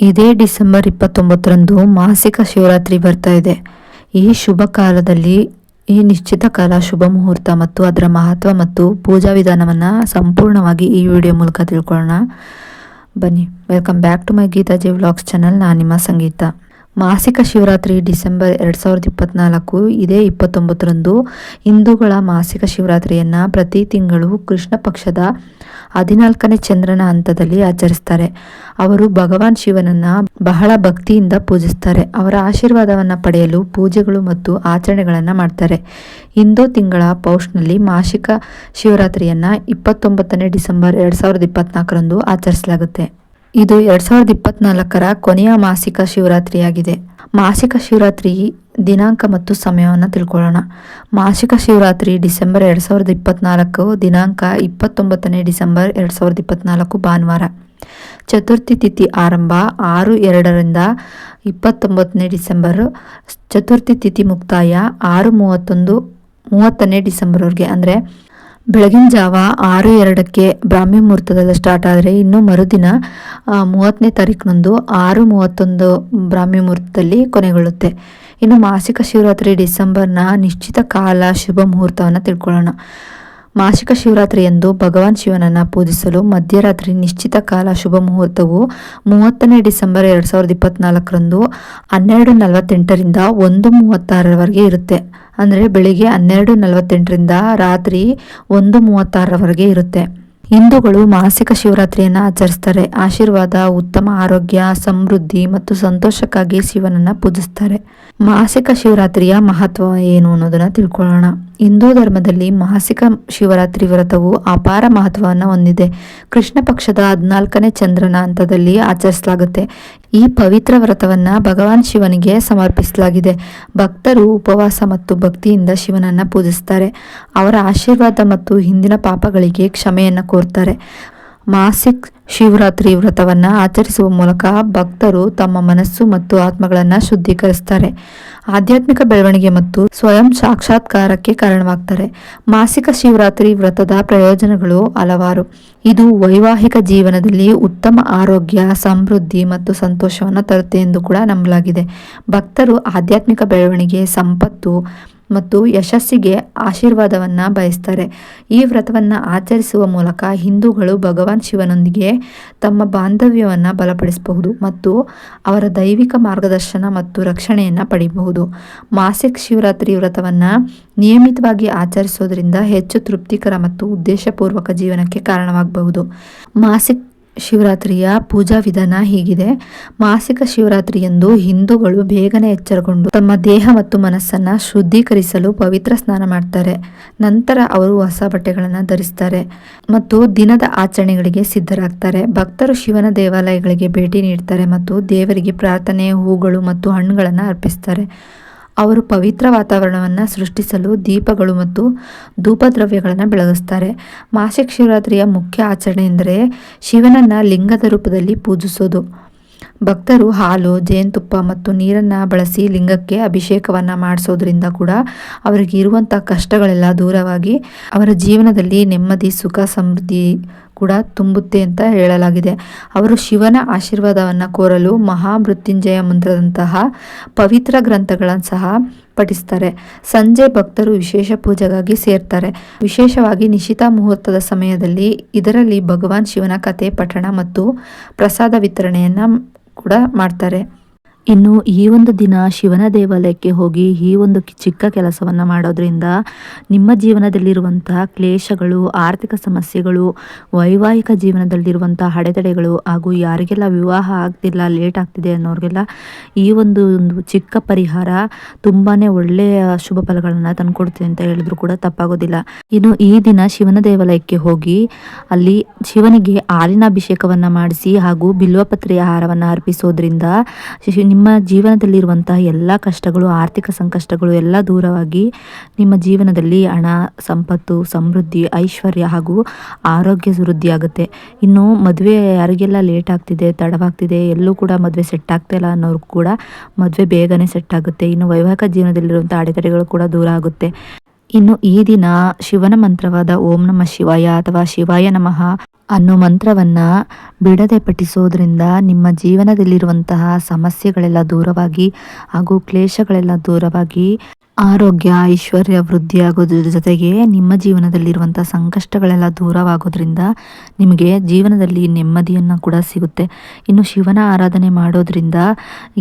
ಇದೇ ಡಿಸೆಂಬರ್ ಇಪ್ಪತ್ತೊಂಬತ್ತರಂದು ಮಾಸಿಕ ಶಿವರಾತ್ರಿ ಬರ್ತಾ ಇದೆ. ಈ ಶುಭ ಕಾಲದಲ್ಲಿ ಈ ನಿಶ್ಚಿತ ಕಾಲ ಶುಭ ಮುಹೂರ್ತ ಮತ್ತು ಅದರ ಮಹತ್ವ ಮತ್ತು ಪೂಜಾ ವಿಧಾನವನ್ನು ಸಂಪೂರ್ಣವಾಗಿ ಈ ವಿಡಿಯೋ ಮೂಲಕ ತಿಳ್ಕೊಳ್ಳೋಣ. ಬನ್ನಿ, welcome back to my Geetha ji vlogs channel. ನಾನು ನಿಮ್ಮ ಸಂಗೀತ. ಮಾಸಿಕ ಶಿವರಾತ್ರಿ ಡಿಸೆಂಬರ್ ಎರಡು ಸಾವಿರದ ಇಪ್ಪತ್ನಾಲ್ಕು, ಇದೇ ಇಪ್ಪತ್ತೊಂಬತ್ತರಂದು ಹಿಂದೂಗಳ ಮಾಸಿಕ ಶಿವರಾತ್ರಿಯನ್ನು ಪ್ರತಿ ತಿಂಗಳು ಕೃಷ್ಣ ಪಕ್ಷದ ಹದಿನಾಲ್ಕನೇ ಚಂದ್ರನ ಹಂತದಲ್ಲಿ ಆಚರಿಸ್ತಾರೆ. ಅವರು ಭಗವಾನ್ ಶಿವನನ್ನ ಬಹಳ ಭಕ್ತಿಯಿಂದ ಪೂಜಿಸ್ತಾರೆ. ಅವರ ಆಶೀರ್ವಾದವನ್ನು ಪಡೆಯಲು ಪೂಜೆಗಳು ಮತ್ತು ಆಚರಣೆಗಳನ್ನು ಮಾಡ್ತಾರೆ. ಹಿಂದೂ ತಿಂಗಳ ಪೌಷ್ನಲ್ಲಿ ಮಾಸಿಕ ಶಿವರಾತ್ರಿಯನ್ನ ಇಪ್ಪತ್ತೊಂಬತ್ತನೇ ಡಿಸೆಂಬರ್ ಎರಡು ಸಾವಿರದ ಇಪ್ಪತ್ನಾಲ್ಕರಂದು ಆಚರಿಸಲಾಗುತ್ತೆ. ಇದು ಎರಡ್ ಸಾವಿರದ ಇಪ್ಪತ್ನಾಲ್ಕರ ಕೊನೆಯ ಮಾಸಿಕ ಶಿವರಾತ್ರಿಯಾಗಿದೆ. ಮಾಸಿಕ ಶಿವರಾತ್ರಿ ದಿನಾಂಕ ಮತ್ತು ಸಮಯವನ್ನು ತಿಳ್ಕೊಳ್ಳೋಣ. ಮಾಸಿಕ ಶಿವರಾತ್ರಿ ಡಿಸೆಂಬರ್ ಎರಡು ಸಾವಿರದ ಇಪ್ಪತ್ನಾಲ್ಕು, ದಿನಾಂಕ ಇಪ್ಪತ್ತೊಂಬತ್ತನೇ ಡಿಸೆಂಬರ್ ಎರಡು ಸಾವಿರದ ಇಪ್ಪತ್ನಾಲ್ಕು ಭಾನುವಾರ. ಚತುರ್ಥಿ ತಿಥಿ ಆರಂಭ ಆರು ಎರಡರಿಂದ ಇಪ್ಪತ್ತೊಂಬತ್ತನೇ ಡಿಸೆಂಬರ್, ಚತುರ್ಥಿ ತಿಥಿ ಮುಕ್ತಾಯ ಆರು ಮೂವತ್ತೊಂದು, ಮೂವತ್ತನೇ ಡಿಸೆಂಬರ್ವರೆಗೆ. ಅಂದರೆ ಬೆಳಗಿನ ಜಾವ ಆರು ಎರಡಕ್ಕೆ ಬ್ರಾಹ್ಮಿ ಮುಹೂರ್ತದಲ್ಲಿ ಸ್ಟಾರ್ಟ್ ಆದರೆ ಇನ್ನು ಮರುದಿನ ಮೂವತ್ತನೇ ತಾರೀಕಿನಂದು ಆರು ಮೂವತ್ತೊಂದು ಬ್ರಾಹ್ಮಿ ಮುಹೂರ್ತದಲ್ಲಿ ಕೊನೆಗೊಳ್ಳುತ್ತೆ. ಇನ್ನು ಮಾಸಿಕ ಶಿವರಾತ್ರಿ ಡಿಸೆಂಬರ್ನ ನಿಶ್ಚಿತ ಕಾಲ ಶುಭ ಮುಹೂರ್ತವನ್ನು ತಿಳ್ಕೊಳ್ಳೋಣ. ಮಾಸಿಕ ಶಿವರಾತ್ರಿಯಂದು ಭಗವಾನ್ ಶಿವನನ್ನು ಪೂಜಿಸಲು ಮಧ್ಯರಾತ್ರಿ ನಿಶ್ಚಿತ ಕಾಲ ಶುಭ ಮುಹೂರ್ತವು ಮೂವತ್ತನೇ ಡಿಸೆಂಬರ್ ಎರಡು ಸಾವಿರದ ಇಪ್ಪತ್ನಾಲ್ಕರಂದು ಹನ್ನೆರಡು ನಲವತ್ತೆಂಟರಿಂದ ಒಂದು ಮೂವತ್ತಾರರವರೆಗೆ ಇರುತ್ತೆ. ಅಂದರೆ ಬೆಳಿಗ್ಗೆ ಹನ್ನೆರಡು ನಲವತ್ತೆಂಟರಿಂದ ರಾತ್ರಿ ಒಂದು ಮೂವತ್ತಾರರವರೆಗೆ ಇರುತ್ತೆ. ಹಿಂದೂಗಳು ಮಾಸಿಕ ಶಿವರಾತ್ರಿಯನ್ನು ಆಚರಿಸ್ತಾರೆ. ಆಶೀರ್ವಾದ, ಉತ್ತಮ ಆರೋಗ್ಯ, ಸಮೃದ್ಧಿ ಮತ್ತು ಸಂತೋಷಕ್ಕಾಗಿ ಶಿವನನ್ನು ಪೂಜಿಸ್ತಾರೆ. ಮಾಸಿಕ ಶಿವರಾತ್ರಿಯ ಮಹತ್ವ ಏನು ಅನ್ನೋದನ್ನು ತಿಳ್ಕೊಳ್ಳೋಣ. ಹಿಂದೂ ಧರ್ಮದಲ್ಲಿ ಮಾಸಿಕ ಶಿವರಾತ್ರಿ ವ್ರತವು ಅಪಾರ ಮಹತ್ವವನ್ನು ಹೊಂದಿದೆ. ಕೃಷ್ಣ ಪಕ್ಷದ ಹದಿನಾಲ್ಕನೇ ಚಂದ್ರನ ಹಂತದಲ್ಲಿ ಆಚರಿಸಲಾಗುತ್ತೆ. ಈ ಪವಿತ್ರ ವ್ರತವನ್ನು ಭಗವಾನ್ ಶಿವನಿಗೆ ಸಮರ್ಪಿಸಲಾಗಿದೆ. ಭಕ್ತರು ಉಪವಾಸ ಮತ್ತು ಭಕ್ತಿಯಿಂದ ಶಿವನನ್ನು ಪೂಜಿಸ್ತಾರೆ. ಅವರ ಆಶೀರ್ವಾದ ಮತ್ತು ಹಿಂದಿನ ಪಾಪಗಳಿಗೆ ಕ್ಷಮೆಯನ್ನು ಕೋರ್ತಾರೆ. ಮಾಸಿಕ್ ಶಿವರಾತ್ರಿ ವ್ರತವನ್ನು ಆಚರಿಸುವ ಮೂಲಕ ಭಕ್ತರು ತಮ್ಮ ಮನಸ್ಸು ಮತ್ತು ಆತ್ಮಗಳನ್ನು ಶುದ್ಧೀಕರಿಸ್ತಾರೆ. ಆಧ್ಯಾತ್ಮಿಕ ಬೆಳವಣಿಗೆ ಮತ್ತು ಸ್ವಯಂ ಸಾಕ್ಷಾತ್ಕಾರಕ್ಕೆ ಕಾರಣವಾಗ್ತಾರೆ. ಮಾಸಿಕ ಶಿವರಾತ್ರಿ ವ್ರತದ ಪ್ರಯೋಜನಗಳು ಹಲವಾರು. ಇದು ವೈವಾಹಿಕ ಜೀವನದಲ್ಲಿ ಉತ್ತಮ ಆರೋಗ್ಯ, ಸಮೃದ್ಧಿ ಮತ್ತು ಸಂತೋಷವನ್ನು ತರುತ್ತೆ ಎಂದು ಕೂಡ ನಂಬಲಾಗಿದೆ. ಭಕ್ತರು ಆಧ್ಯಾತ್ಮಿಕ ಬೆಳವಣಿಗೆ, ಸಂಪತ್ತು ಮತ್ತು ಯಶಸ್ಸಿಗೆ ಆಶೀರ್ವಾದವನ್ನು ಬಯಸ್ತಾರೆ. ಈ ವ್ರತವನ್ನು ಆಚರಿಸುವ ಮೂಲಕ ಹಿಂದೂಗಳು ಭಗವಾನ್ ಶಿವನೊಂದಿಗೆ ತಮ್ಮ ಬಾಂಧವ್ಯವನ್ನು ಬಲಪಡಿಸಬಹುದು ಮತ್ತು ಅವರ ದೈವಿಕ ಮಾರ್ಗದರ್ಶನ ಮತ್ತು ರಕ್ಷಣೆಯನ್ನು ಪಡೆಯಬಹುದು ಮಾಸಿಕ ಶಿವರಾತ್ರಿ ವ್ರತವನ್ನು ನಿಯಮಿತವಾಗಿ ಆಚರಿಸೋದ್ರಿಂದ ಹೆಚ್ಚು ತೃಪ್ತಿಕರ ಮತ್ತು ಉದ್ದೇಶಪೂರ್ವಕ ಜೀವನಕ್ಕೆ ಕಾರಣವಾಗಬಹುದು. ಮಾಸಿಕ ಶಿವರಾತ್ರಿಯ ಪೂಜಾ ವಿಧಾನ ಹೀಗಿದೆ. ಮಾಸಿಕ ಶಿವರಾತ್ರಿಯಂದು ಹಿಂದೂಗಳು ಬೇಗನೆ ಎಚ್ಚರಗೊಂಡು ತಮ್ಮ ದೇಹ ಮತ್ತು ಮನಸ್ಸನ್ನು ಶುದ್ಧೀಕರಿಸಲು ಪವಿತ್ರ ಸ್ನಾನ ಮಾಡ್ತಾರೆ. ನಂತರ ಅವರು ಹೊಸ ಬಟ್ಟೆಗಳನ್ನು ಧರಿಸ್ತಾರೆ ಮತ್ತು ದಿನದ ಆಚರಣೆಗಳಿಗೆ ಸಿದ್ಧರಾಗ್ತಾರೆ. ಭಕ್ತರು ಶಿವನ ದೇವಾಲಯಗಳಿಗೆ ಭೇಟಿ ನೀಡ್ತಾರೆ ಮತ್ತು ದೇವರಿಗೆ ಪ್ರಾರ್ಥನೆ, ಹೂಗಳು ಮತ್ತು ಹಣ್ಣುಗಳನ್ನು ಅರ್ಪಿಸ್ತಾರೆ. ಅವರು ಪವಿತ್ರ ವಾತಾವರಣವನ್ನು ಸೃಷ್ಟಿಸಲು ದೀಪಗಳು ಮತ್ತು ಧೂಪದ್ರವ್ಯಗಳನ್ನು ಬೆಳಗಿಸ್ತಾರೆ. ಮಾಸಿಕ ಶಿವರಾತ್ರಿಯ ಮುಖ್ಯ ಆಚರಣೆ ಎಂದರೆ ಶಿವನನ್ನು ಲಿಂಗದ ರೂಪದಲ್ಲಿ ಪೂಜಿಸೋದು. ಭಕ್ತರು ಹಾಲು, ಜೇನುತುಪ್ಪ ಮತ್ತು ನೀರನ್ನು ಬಳಸಿ ಲಿಂಗಕ್ಕೆ ಅಭಿಷೇಕವನ್ನು ಮಾಡಿಸೋದ್ರಿಂದ ಕೂಡ ಅವರಿಗೆ ಇರುವಂಥ ಕಷ್ಟಗಳೆಲ್ಲ ದೂರವಾಗಿ ಅವರ ಜೀವನದಲ್ಲಿ ನೆಮ್ಮದಿ, ಸುಖ, ಸಮೃದ್ಧಿ ಕೂಡ ತುಂಬುತ್ತೆ ಅಂತ ಹೇಳಲಾಗಿದೆ. ಅವರು ಶಿವನ ಆಶೀರ್ವಾದವನ್ನು ಕೋರಲು ಮಹಾಮೃತ್ಯುಂಜಯ ಮಂತ್ರದಂತಹ ಪವಿತ್ರ ಗ್ರಂಥಗಳನ್ನು ಸಹ ಪಠಿಸ್ತಾರೆ. ಸಂಜೆ ಭಕ್ತರು ವಿಶೇಷ ಪೂಜೆಗಾಗಿ ಸೇರ್ತಾರೆ. ವಿಶೇಷವಾಗಿ ನಿಶಿತ ಮುಹೂರ್ತದ ಸಮಯದಲ್ಲಿ ಇದರಲ್ಲಿ ಭಗವಾನ್ ಶಿವನ ಕಥೆ ಪಠಣ ಮತ್ತು ಪ್ರಸಾದ ವಿತರಣೆಯನ್ನು ಕೂಡ ಮಾಡ್ತಾರೆ. ಇನ್ನು ಈ ಒಂದು ದಿನ ಶಿವನ ದೇವಾಲಯಕ್ಕೆ ಹೋಗಿ ಈ ಒಂದು ಚಿಕ್ಕ ಕೆಲಸವನ್ನು ಮಾಡೋದ್ರಿಂದ ನಿಮ್ಮ ಜೀವನದಲ್ಲಿರುವಂತಹ ಕ್ಲೇಶಗಳು, ಆರ್ಥಿಕ ಸಮಸ್ಯೆಗಳು, ವೈವಾಹಿಕ ಜೀವನದಲ್ಲಿರುವಂತಹ ಅಡೆತಡೆಗಳು ಹಾಗೂ ಯಾರಿಗೆಲ್ಲ ವಿವಾಹ ಆಗ್ತಿಲ್ಲ ಲೇಟ್ ಆಗ್ತಿದೆ ಅನ್ನೋರಿಗೆಲ್ಲ ಈ ಒಂದು ಒಂದು ಚಿಕ್ಕ ಪರಿಹಾರ ತುಂಬಾ ಒಳ್ಳೆಯ ಶುಭ ಫಲಗಳನ್ನು ತಂದುಕೊಡ್ತೀನಿ ಅಂತ ಹೇಳಿದ್ರು ಕೂಡ ತಪ್ಪಾಗೋದಿಲ್ಲ. ಇನ್ನು ಈ ದಿನ ಶಿವನ ದೇವಾಲಯಕ್ಕೆ ಹೋಗಿ ಅಲ್ಲಿ ಶಿವನಿಗೆ ಹಾಲಿನ ಅಭಿಷೇಕವನ್ನು ಮಾಡಿಸಿ ಹಾಗೂ ಬಿಲ್ವಪತ್ರೆಯ ಆಹಾರವನ್ನು ಅರ್ಪಿಸೋದ್ರಿಂದ ನಿಮ್ಮ ಜೀವನದಲ್ಲಿರುವಂತಹ ಎಲ್ಲ ಕಷ್ಟಗಳು, ಆರ್ಥಿಕ ಸಂಕಷ್ಟಗಳು ಎಲ್ಲ ದೂರವಾಗಿ ನಿಮ್ಮ ಜೀವನದಲ್ಲಿ ಹಣ, ಸಂಪತ್ತು, ಸಮೃದ್ಧಿ, ಐಶ್ವರ್ಯ ಹಾಗೂ ಆರೋಗ್ಯ ವೃದ್ಧಿಯಾಗುತ್ತೆ ಇನ್ನು ಮದುವೆ ಯಾರಿಗೆಲ್ಲ ಲೇಟ್ ಆಗ್ತಿದೆ, ತಡವಾಗ್ತಿದೆ, ಎಲ್ಲೂ ಕೂಡ ಮದುವೆ ಸೆಟ್ ಆಗ್ತಾಯಿಲ್ಲ ಅನ್ನೋರು ಕೂಡ ಮದುವೆ ಬೇಗನೆ ಸೆಟ್ ಆಗುತ್ತೆ. ಇನ್ನು ವೈವಾಹಿಕ ಜೀವನದಲ್ಲಿರುವಂಥ ಅಡೆತಡೆಗಳು ಕೂಡ ದೂರ ಆಗುತ್ತೆ. ಇನ್ನು ಈ ದಿನ ಶಿವನ ಮಂತ್ರವಾದ ಓಂ ನಮ ಶಿವಾಯ ಅಥವಾ ಶಿವಾಯ ನಮಃ ಅನ್ನೋ ಮಂತ್ರವನ್ನ ಬಿಡದೆ ಪಠಿಸೋದ್ರಿಂದ ನಿಮ್ಮ ಜೀವನದಲ್ಲಿರುವಂತಹ ಸಮಸ್ಯೆಗಳೆಲ್ಲ ದೂರವಾಗಿ ಹಾಗೂ ಕ್ಲೇಶಗಳೆಲ್ಲ ದೂರವಾಗಿ ಆರೋಗ್ಯ, ಐಶ್ವರ್ಯ ವೃದ್ಧಿಯಾಗೋದ್ರ ಜೊತೆಗೆ ನಿಮ್ಮ ಜೀವನದಲ್ಲಿರುವಂಥ ಸಂಕಷ್ಟಗಳೆಲ್ಲ ದೂರವಾಗೋದ್ರಿಂದ ನಿಮಗೆ ಜೀವನದಲ್ಲಿ ನೆಮ್ಮದಿಯನ್ನು ಕೂಡ ಸಿಗುತ್ತೆ. ಇನ್ನು ಶಿವನ ಆರಾಧನೆ ಮಾಡೋದ್ರಿಂದ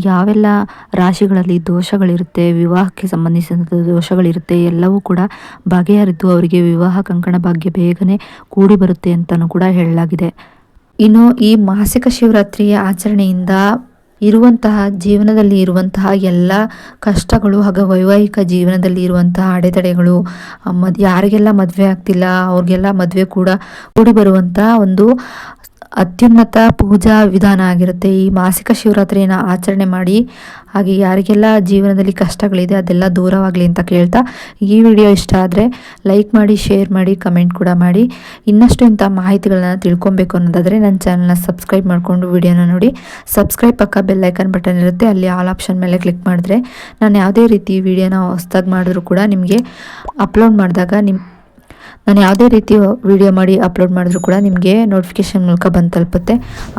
ಯಾವೆಲ್ಲ ರಾಶಿಗಳಲ್ಲಿ ದೋಷಗಳಿರುತ್ತೆ, ವಿವಾಹಕ್ಕೆ ಸಂಬಂಧಿಸಿದಂಥ ದೋಷಗಳಿರುತ್ತೆ, ಎಲ್ಲವೂ ಕೂಡ ಬಗೆಹರಿದು ಅವರಿಗೆ ವಿವಾಹ ಕಂಕಣ ಭಾಗ್ಯ ಬೇಗನೆ ಕೂಡಿ ಬರುತ್ತೆ ಅಂತಲೂ ಕೂಡ ಹೇಳಲಾಗಿದೆ. ಇನ್ನು ಈ ಮಾಸಿಕ ಶಿವರಾತ್ರಿಯ ಆಚರಣೆಯಿಂದ ಇರುವಂತಹ, ಜೀವನದಲ್ಲಿ ಇರುವಂತಹ ಎಲ್ಲ ಕಷ್ಟಗಳು, ಹಾಗೂ ವೈವಾಹಿಕ ಜೀವನದಲ್ಲಿ ಇರುವಂತಹ ಅಡೆತಡೆಗಳು, ಮದ್, ಯಾರಿಗೆಲ್ಲ ಮದುವೆ ಆಗ್ತಿಲ್ಲ, ಅವ್ರಿಗೆಲ್ಲ ಮದುವೆ ಕೂಡ ಕೂಡಿ ಬರುವಂತಹ ಒಂದು ಅತ್ಯುನ್ನತ ಪೂಜಾ ವಿಧಾನ ಆಗಿರುತ್ತೆ. ಈ ಮಾಸಿಕ ಶಿವರಾತ್ರಿಯನ್ನು ಆಚರಣೆ ಮಾಡಿ, ಹಾಗೆ ಯಾರಿಗೆಲ್ಲ ಜೀವನದಲ್ಲಿ ಕಷ್ಟಗಳಿದೆ ಅದೆಲ್ಲ ದೂರವಾಗಲಿ ಅಂತ ಕೇಳ್ತಾ, ಈ ವಿಡಿಯೋ ಇಷ್ಟ ಆದರೆ ಲೈಕ್ ಮಾಡಿ, ಶೇರ್ ಮಾಡಿ, ಕಮೆಂಟ್ ಕೂಡ ಮಾಡಿ. ಇನ್ನಷ್ಟು ಇಂಥ ಮಾಹಿತಿಗಳನ್ನ ತಿಳ್ಕೊಬೇಕು ಅನ್ನೋದಾದರೆ ನನ್ನ ಚಾನಲ್ನ ಸಬ್ಸ್ಕ್ರೈಬ್ ಮಾಡಿಕೊಂಡು ವಿಡಿಯೋನ ನೋಡಿ. ಸಬ್ಸ್ಕ್ರೈಬ್ ಪಕ್ಕ ಬೆಲ್ಲೈಕನ್ ಬಟನ್ ಇರುತ್ತೆ, ಅಲ್ಲಿ ಆಲ್ ಆಪ್ಷನ್ ಮೇಲೆ ಕ್ಲಿಕ್ ಮಾಡಿದ್ರೆ ನಾನು ಯಾವುದೇ ರೀತಿ ವಿಡಿಯೋನ ಹೊಸ್ದಾಗಿ ಮಾಡಿದ್ರು ಕೂಡ ನಿಮಗೆ ಅಪ್ಲೋಡ್ ಮಾಡಿದಾಗ ನಿಮ್ಮ ನಾನು ಯಾವುದೇ ರೀತಿ ವಿಡಿಯೋ ಮಾಡಿ ಅಪ್ಲೋಡ್ ಮಾಡಿದ್ರು ಕೂಡ ನಿಮಗೆ ನೋಟಿಫಿಕೇಶನ್ ಮೂಲಕ ಬಂದು ತಲುಪುತ್ತೆ.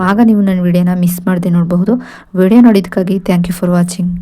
ಆಗ ನೀವು ನನ್ನ ವಿಡಿಯೋನ ಮಿಸ್ ಮಾಡದೆ ನೋಡಬಹುದು. ವಿಡಿಯೋ ನೋಡಿದ್ದಕ್ಕಾಗಿ ಥ್ಯಾಂಕ್ ಯು ಫಾರ್ ವಾಚಿಂಗ್